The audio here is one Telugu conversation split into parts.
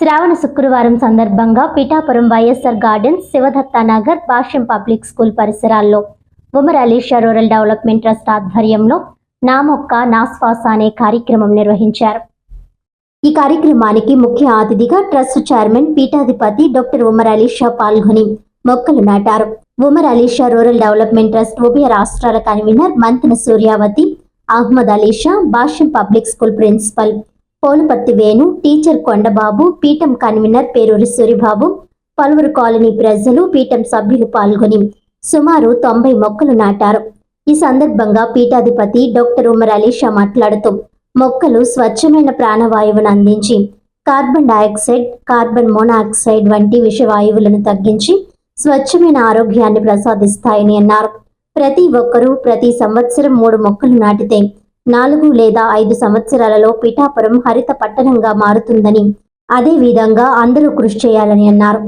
శ్రావణ శుక్రవారం సందర్భంగా Pithapuram YSR gardens Shivadatta Nagar Bhashyam public school పరిసరాల్లో Umar Alisha rural development trust ఆధ్వర్యంలో నా మొక్క నా శ్వాస అనే కార్యక్రమం నిర్వహించారు. ఈ కార్యక్రమానికి ముఖ్య అతిథిగా ట్రస్ట్ చైర్మన్ పీఠాధిపతి డాక్టర్ ఉమర్ అలీషా పాల్గొని మొక్కలు నాటారు. Umar Alisha rural development trust ఉభయ రాష్ట్రాల convener Manthana Suryavathi Ahmed Alisha Bhashyam public school principal Poluparthi Venu teacher Kondababu పీఠం కన్వీనర్ పేరూరి సూరిబాబు పలువురు కాలనీ ప్రజలు పీఠం సభ్యులు పాల్గొని సుమారు తొంభై మొక్కలు నాటారు. ఈ సందర్భంగా పీఠాధిపతి డాక్టర్ ఉమర్ అలీషా మాట్లాడుతూ మొక్కలు స్వచ్ఛమైన ప్రాణవాయువును అందించి కార్బన్ డయాక్సైడ్ కార్బన్ మోనాక్సైడ్ వంటి విషవాయువులను తగ్గించి స్వచ్ఛమైన ఆరోగ్యాన్ని ప్రసాదిస్తాయని అన్నారు. ప్రతి ఒక్కరూ ప్రతి సంవత్సరం మూడు మొక్కలు నాటితే నాలుగు లేదా ఐదు సంవత్సరాలలో పిఠాపురం హరిత పట్టణంగా మారుతుందని అదే విధంగా అందరూ కృషి చేయాలని అన్నారు.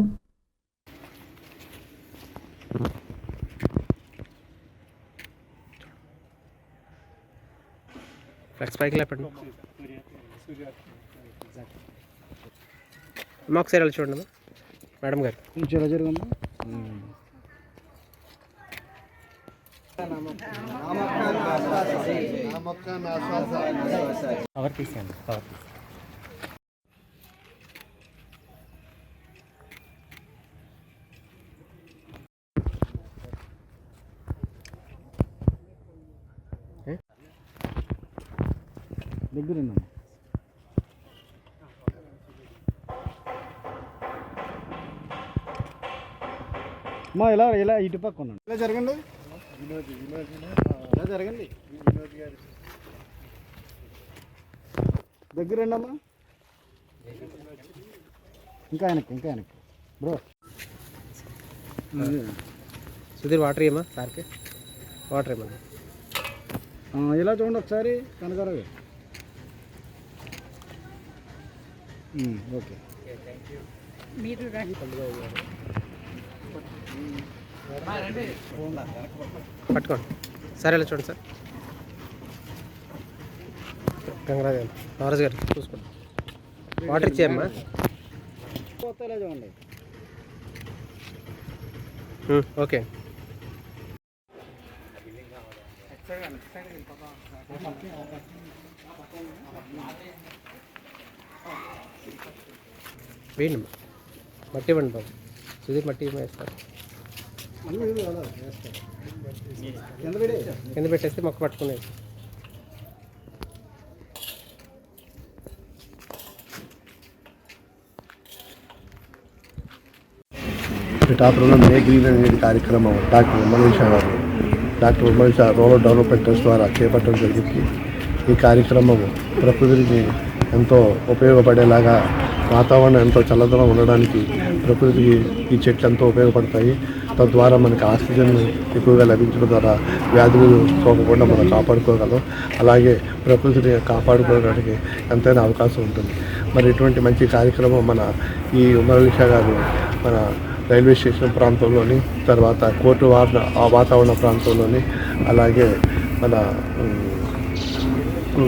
చూడండి. మేడం గారు. జరగమ్మా? కవర్ తీసేయండి కవర్ దగ్గరేనమ్మా ఇలా ఇలా ఇటు పక్క ఉన్నాను ఇలా జరగండి ఇలా జరగండి దగ్గరండి అమ్మా ఇంకా వెనక్కి ఇంకా వెనక్కి. బ్రో. సుధీర్ వాటర్ ఇవ్వమా సార్కి వాటర్ ఇవ్వమా ఆ, ఇలా చూడండి ఒకసారి కనకరావు. ఓకే. పట్టుకోండి. సరే ఇలా చూడండి సార్. గంగరాజు గారు నవరాజ్ గారు చూసుకోండి. వాటర్ ఇచ్చేయమ్మా చూడండి ఓకే. వేయండి అమ్మా. మట్టి ఇవ్వండి బాబు. సుధీర్ మట్టి ఇవ్వమా వేస్తారు మళ్ళీ ఇది అలా వేస్తారు. కింద పెట్టేస్తే మొక్క పట్టుకునేది. పిఠాపురంలో మే గ్రీన్ అనేది కార్యక్రమం. డాక్టర్ ఉమ్మలేష గారు. Doctor Ummalesha rural development trust ద్వారా చేపట్టడం జరిగింది. ఈ కార్యక్రమం ప్రకృతికి ఎంతో ఉపయోగపడేలాగా వాతావరణం ఎంతో చల్లదనం ఉండడానికి ప్రకృతికి ఈ చెట్లు ఎంతో ఉపయోగపడతాయి. తద్వారా మనకి ఆక్సిజన్ ఎక్కువగా లభించడం ద్వారా వ్యాధులు సోకకుండా మనం కాపాడుకోగలం. అలాగే ప్రకృతిని కాపాడుకోవడానికి ఎంతైనా అవకాశం ఉంటుంది. మరి ఇటువంటి మంచి కార్యక్రమం మన ఈ ఉమ్మలిషా గారు మన రైల్వే స్టేషన్ ప్రాంతంలోని తర్వాత కోర్టు వార ఆ వాతావరణ ప్రాంతంలోని అలాగే మన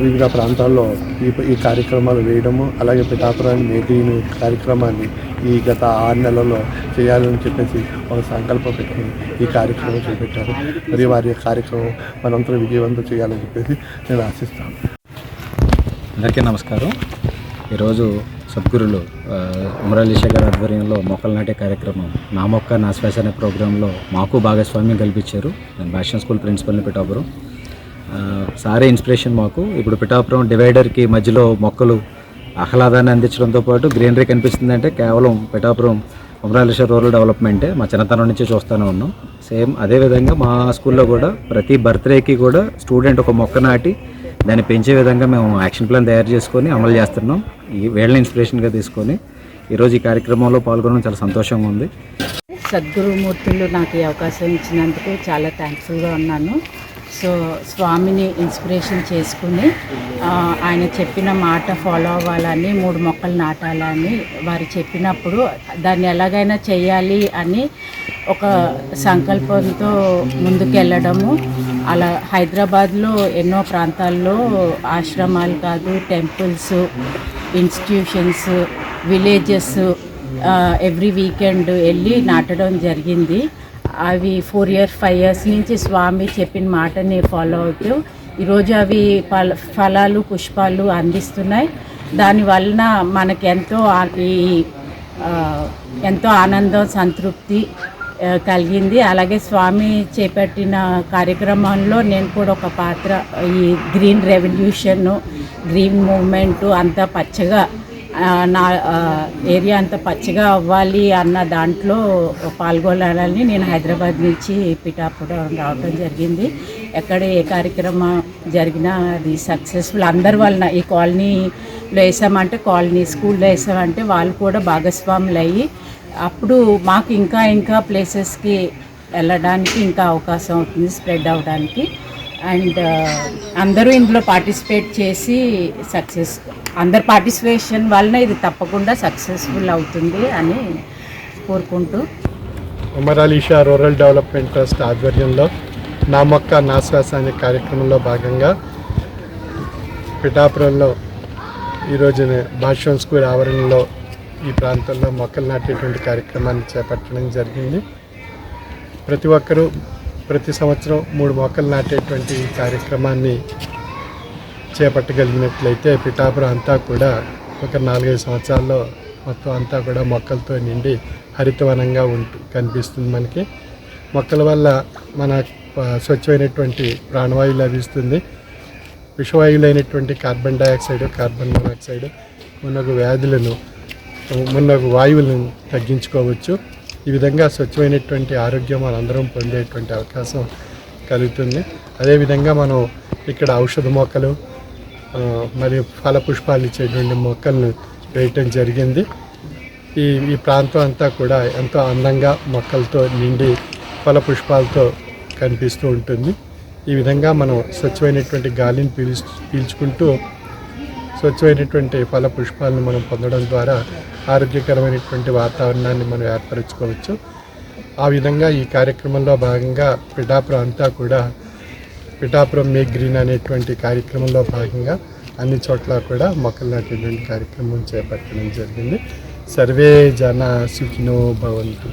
వివిధ ప్రాంతాల్లో ఈ ఈ కార్యక్రమాలు వేయడము అలాగే పిఠాపురాన్ని మేటీని కార్యక్రమాన్ని ఈ గత ఆరు నెలల్లో చేయాలని చెప్పేసి ఒక సంకల్పం పెట్టుకుని ఈ కార్యక్రమం చేపట్టారు. మరి వారి కార్యక్రమం మనందరం విజయవంతం చేయాలని చెప్పేసి నేను ఆశిస్తాను. అందరికీ నమస్కారం. ఈరోజు సద్గురులు ఆ, ఉమరాలీష గారి ఆధ్వర్యంలో మొక్కలు నాటే కార్యక్రమం నా మొక్క నా శ్వాస అనే ప్రోగ్రాంలో మాకు భాగస్వామ్యం కల్పించారు. నేను భాష్యం స్కూల్ ప్రిన్సిపల్ని పిఠాపురం. సారే ఇన్స్పిరేషన్ మాకు. ఇప్పుడు పిఠాపురం డివైడర్కి మధ్యలో మొక్కలు ఆహ్లాదాన్ని అందించడంతో పాటు గ్రీనరీ కనిపిస్తుంది అంటే కేవలం పిఠాపురం ఉమరాలీష రూరల్ డెవలప్మెంటే. మా చిన్నతనం నుంచి చూస్తూనే ఉన్నాం. సేమ్ అదేవిధంగా మా స్కూల్లో కూడా ప్రతి బర్త్డేకి కూడా స్టూడెంట్ ఒక మొక్క నాటి దాన్ని పెంచే విధంగా మేము యాక్షన్ ప్లాన్ తయారు చేసుకొని అమలు చేస్తున్నాం. ఈ వేళ్ళని ఇన్స్పిరేషన్గా తీసుకొని ఈరోజు ఈ కార్యక్రమంలో పాల్గొనడం చాలా సంతోషంగా ఉంది. సద్గురుమూర్తులు నాకు ఈ అవకాశం ఇచ్చినందుకు చాలా థ్యాంక్ఫుల్గా ఉన్నాను. సో స్వామిని ఇన్స్పిరేషన్ చేసుకుని ఆయన చెప్పిన మాట ఫాలో అవ్వాలని మూడు మొక్కలు నాటాలని వారు చెప్పినప్పుడు దాన్ని ఎలాగైనా చేయాలి అని ఒక సంకల్పంతో ముందుకెళ్ళడము. అలా హైదరాబాద్లో ఎన్నో ప్రాంతాల్లో ఆశ్రమాలు కాదు temples institutions villages every weekend వెళ్ళి నాటడం జరిగింది. అవి ఫోర్ ఇయర్స్ ఫైవ్ ఇయర్స్ నుంచి స్వామి చెప్పిన మాటని ఫాలో అవుతూ ఈరోజు అవి ఫల ఫలాలు పుష్పాలు అందిస్తున్నాయి. దాని వలన మనకి ఎంతో ఈ ఎంతో ఆనందం సంతృప్తి కలిగింది. అలాగే స్వామి చేపట్టిన కార్యక్రమంలో నేను కూడా ఒక పాత్ర ఈ గ్రీన్ రెవల్యూషన్ గ్రీన్ మూమెంటు అంతా పచ్చగా నా ఏరియా అంతా పచ్చగా అవ్వాలి అన్న దాంట్లో పాల్గొనాలని నేను హైదరాబాద్ నుంచి పిఠాపురం రావడం జరిగింది. ఎక్కడ ఏ కార్యక్రమం జరిగినా అది సక్సెస్ఫుల్. అందరి వలన ఈ కాలనీలో వేసామంటే కాలనీ స్కూల్లో వేసామంటే వాళ్ళు కూడా భాగస్వాములు అయ్యి అప్పుడు మాకు ఇంకా ఇంకా ప్లేసెస్కి వెళ్ళడానికి ఇంకా అవకాశం అవుతుంది స్ప్రెడ్ అవ్వడానికి అండ్ అందరూ ఇందులో పార్టిసిపేట్ చేసి సక్సెస్ అందరి పార్టిసిపేషన్ వలన ఇది తప్పకుండా సక్సెస్ఫుల్ అవుతుంది అని కోరుకుంటూ. Umar Alisha rural development trust ఆధ్వర్యంలో నా మొక్క నా శ్వాస అనే కార్యక్రమంలో భాగంగా పిఠాపురంలో ఈరోజు భాష్యం స్కూల్ ఆవరణలో ఈ ప్రాంతంలో మొక్కలు నాటేటువంటి కార్యక్రమాన్ని చేపట్టడం జరిగింది. ప్రతి ఒక్కరూ ప్రతి సంవత్సరం మూడు మొక్కలు నాటేటువంటి ఈ కార్యక్రమాన్ని చేపట్టగలిగినట్లయితే పిఠాపురం అంతా కూడా ఒక నాలుగైదు సంవత్సరాల్లో మొత్తం అంతా కూడా మొక్కలతో నిండి హరితవనంగా ఉంటు కనిపిస్తుంది మనకి. మొక్కల వల్ల మన స్వచ్ఛమైనటువంటి ప్రాణవాయువు లభిస్తుంది. విషవాయువులైనటువంటి కార్బన్ డైఆక్సైడ్ కార్బన్ మోనాక్సైడ్ మున్నగు వ్యాధులను మున్నగు వాయువులను తగ్గించుకోవచ్చు. ఈ విధంగా స్వచ్ఛమైనటువంటి ఆరోగ్యం మనందరం పొందేటువంటి అవకాశం కలుగుతుంది. అదేవిధంగా మనం ఇక్కడ ఔషధ మొక్కలు మరియు ఫలపుష్పాలు ఇచ్చేటువంటి మొక్కలను వేయటం జరిగింది. ఈ ఈ ప్రాంతం అంతా కూడా ఎంతో అందంగా మొక్కలతో నిండి ఫలపుష్పాలతో కనిపిస్తూ ఉంటుంది. ఈ విధంగా మనం స్వచ్ఛమైనటువంటి గాలిని పీల్చు పీల్చుకుంటూ స్వచ్ఛమైనటువంటి ఫల పుష్పాలను మనం పొందడం ద్వారా ఆరోగ్యకరమైనటువంటి వాతావరణాన్ని మనం ఏర్పరచుకోవచ్చు. ఆ విధంగా ఈ కార్యక్రమంలో భాగంగా పిఠాపురం అంతా కూడా పిఠాపురం మేక్ గ్రీన్ అనేటువంటి కార్యక్రమంలో భాగంగా అన్ని చోట్ల కూడా మొక్కలు నాటేటువంటి కార్యక్రమం చేపట్టడం జరిగింది. సర్వే జన సుఖినో భవంతు.